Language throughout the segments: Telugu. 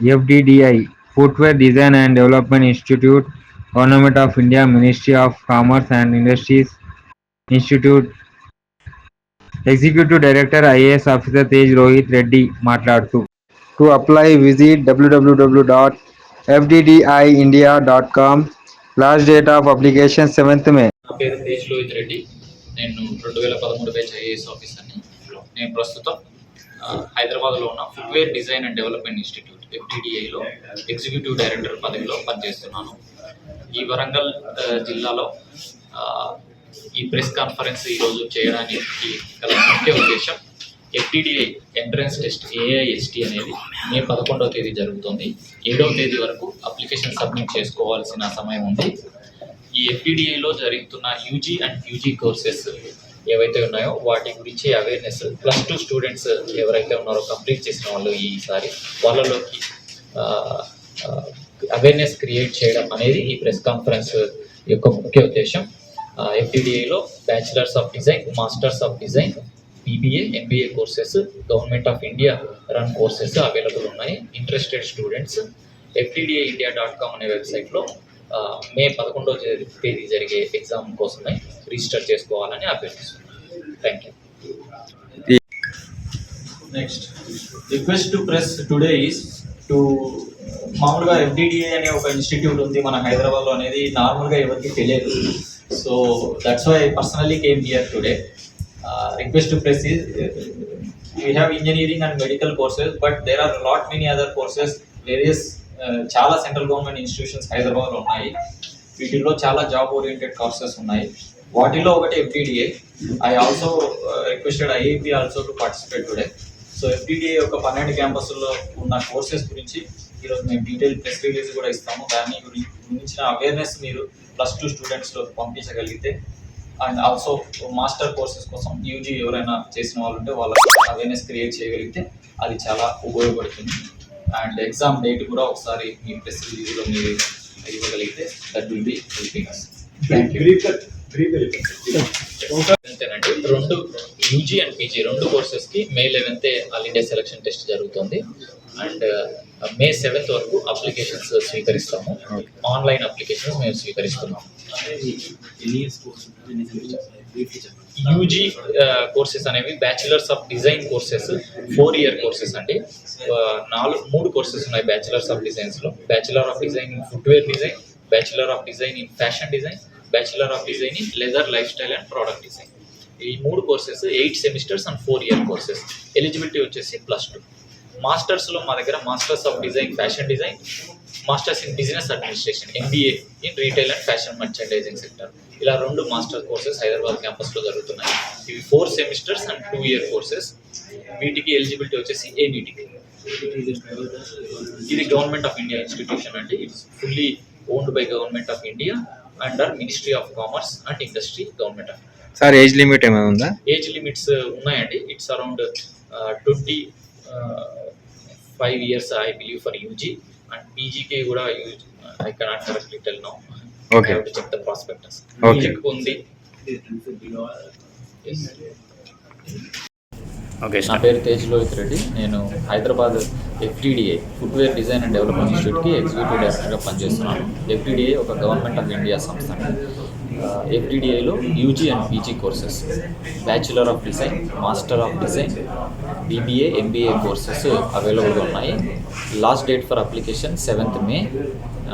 FDDI, Footwear Design and Development Institute, Government of India, Ministry of Commerce and Industries Institute, Executive Director IAS Officer Tej Rohit Reddy మాట్లాడుతూ to apply visit www.fddiindia.com last date of application seventh May నా పేరు తేజ్ లోహిత్ రెడ్డి నేను రెండు వేల పదమూడు బ్యాచ్ ఐఏఎస్ ఆఫీసర్ని నేను ప్రస్తుతం ఆ, హైదరాబాద్లో ఉన్న footwear design and development institute ఎఫ్డిడిఐలో executive director పదవిలో పనిచేస్తున్నాను. ఈ వరంగల్ జిల్లాలో ఈ ప్రెస్ కాన్ఫరెన్స్ ఈరోజు చేయడానికి గల ముఖ్య ఉద్దేశం ఎఫ్టిడిఐ ఎంట్రన్స్ టెస్ట్ ఏఐఎస్టీ అనేది మే పదకొండవ తేదీ జరుగుతుంది. ఏడవ తేదీ వరకు అప్లికేషన్ సబ్మిట్ చేసుకోవాల్సిన సమయం ఉంది. ఈ ఎఫ్టీడీఐలో జరుగుతున్న యూజీ అండ్ యూజీ కోర్సెస్ ఏవైతే ఉన్నాయో వాటి గురించి అవేర్నెస్ ప్లస్ టూ స్టూడెంట్స్ ఎవరైతే ఉన్నారో కంప్లీట్ చేసిన వాళ్ళు ఈసారి వాళ్ళలోకి అవేర్నెస్ క్రియేట్ చేయడం అనేది ఈ ప్రెస్ కాన్ఫరెన్స్ యొక్క ముఖ్య ఉద్దేశం. ఎఫ్డిడిఐలో bachelors of design masters of design BBA MBA courses government of India run courses available ఉన్నాయి. Interested students FTDA India dot com అనే వెబ్సైట్లో మే పదకొండవ తేదీ జరిగే ఎగ్జామ్ కోసమే రిజిస్టర్ చేసుకోవాలని అభ్యర్థిస్తున్నాను. Thank you next request to press today is to మామూలుగా ఎఫ్డిడిఏ అనే ఒక ఇన్స్టిట్యూట్ ఉంది మన హైదరాబాద్లో అనేది. నార్మల్గా ఎవరికి తెలియదు. So that's why personally came here today request to press is we have engineering and medical courses but there are lot many other courses various చాలా సెంట్రల్ గవర్నమెంట్ ఇన్స్టిట్యూషన్స్ హైదరాబాద్లో ఉన్నాయి. వీటిల్లో చాలా జాబ్ ఓరియంటెడ్ కోర్సెస్ ఉన్నాయి. వాటిలో ఒకటి FTDA I also requested IAP also to participate today so FTDA యొక్క పన్నెండు క్యాంపస్లో ఉన్న కోర్సెస్ గురించి ఈరోజు మేము డీటెయిల్ ప్రెస్ రిలీజ్ కూడా ఇస్తాము. దాని గురించి గురించిన అవేర్నెస్ మీరు ప్లస్ టూ స్టూడెంట్స్లో పంపించగలిగితే అండ్ ఆల్సో మాస్టర్ కోర్సెస్ కోసం యూజీ ఎవరైనా చేసిన వాళ్ళు ఉంటే వాళ్ళకి అవేర్నెస్ క్రియేట్ చేయగలిగితే అది చాలా ఉపయోగపడుతుంది. అండ్ ఎగ్జామ్ డేట్ కూడా ఒకసారి మీ ప్రెస్ రిలీజ్లో మీరు ఇవ్వగలిగితే that will be helping us thank you రెండు యూజీ అండ్ పీజీ రెండు కోర్సెస్కి May eleventh all India selection test జరుగుతుంది. అండ్ మే సెవెంత్ వరకు అప్లికేషన్స్ స్వీకరిస్తాము. ఆన్లైన్ అప్లికేషన్స్ మేము స్వీకరిస్తున్నాము. యూజీ కోర్సెస్ అనేవి bachelors of design courses four year courses అండి. నాలుగు మూడు కోర్సెస్ ఉన్నాయి bachelors of డిజైన్స్లో. Bachelor of design in footwear design bachelor of design in fashion design bachelor of design in leather life style and product design. ఈ మూడు courses eight semesters and four year courses. Eligibility వచ్చేసి ప్లస్ టూ. మాస్టర్స్లో మా దగ్గర masters of design fashion design masters in business administration MBA in retail and fashion merchandising sector. ఇలా రెండు మాస్టర్ కోర్సెస్ హైదరాబాద్ క్యాంపస్లో జరుగుతున్నాయి. ఇవి four semesters and two year courses. వీటికి ఎలిజిబిలిటీ వచ్చేసి ఏబీటీకి ఇది గవర్నమెంట్ ఆఫ్ ఇండియా ఇన్స్టిట్యూషన్ అండి. It's fully owned by government of India under ministry of commerce and industry government of sir age limit ఏమైనా ఉందా? ఏజ్ లిమిట్స్ ఉన్నాయండి. It's around twenty five years I believe for UG and పీజీకి కూడా use I cannot correctly tell now Okay. Check the prospectus Okay. Check ఉంది. ఓకే నా పేరు తేజ్ లోహిత్ రెడ్డి. నేను Hyderabad FTDA footwear design and development ఇన్స్టిట్యూట్కి ఎగ్జిక్యూటివ్ డైరెక్టర్గా పనిచేస్తున్నాను. ఎఫ్టీడీఏ ఒక గవర్నమెంట్ ఆఫ్ ఇండియా సంస్థ. ఎఫ్టీడీఏలో UG and PG courses bachelor of design master of design BBA MBA courses అవైలబుల్గా ఉన్నాయి. Last date for application seventh May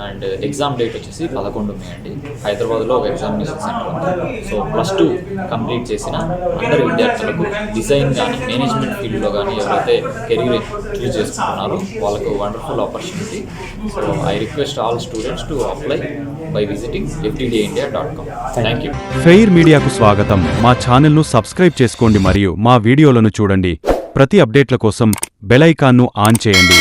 and exam date వచ్చేసి పదకొండు మే అండి. హైదరాబాద్లో ఒక ఎగ్జామినేషన్ సెంటర్ ఉంది. సో ప్లస్ టూ కంప్లీట్ చేసిన అందరు విద్యార్థులకు డిజైన్ కానీ మేనేజ్మెంట్ ఫీల్డ్లో కానీ ఎవరైతే కెరీర్ చూస్ చేసుకుంటున్నారో వాళ్ళకు wonderful opportunity so I request all students to apply by visiting FTD India dot com thank you Fair మీడియాకు స్వాగతం. మా ఛానల్ను సబ్స్క్రైబ్ చేసుకోండి మరియు మా వీడియోలను చూడండి. ప్రతి అప్డేట్ల కోసం బెల్ ఐకాన్ను ఆన్ చేయండి.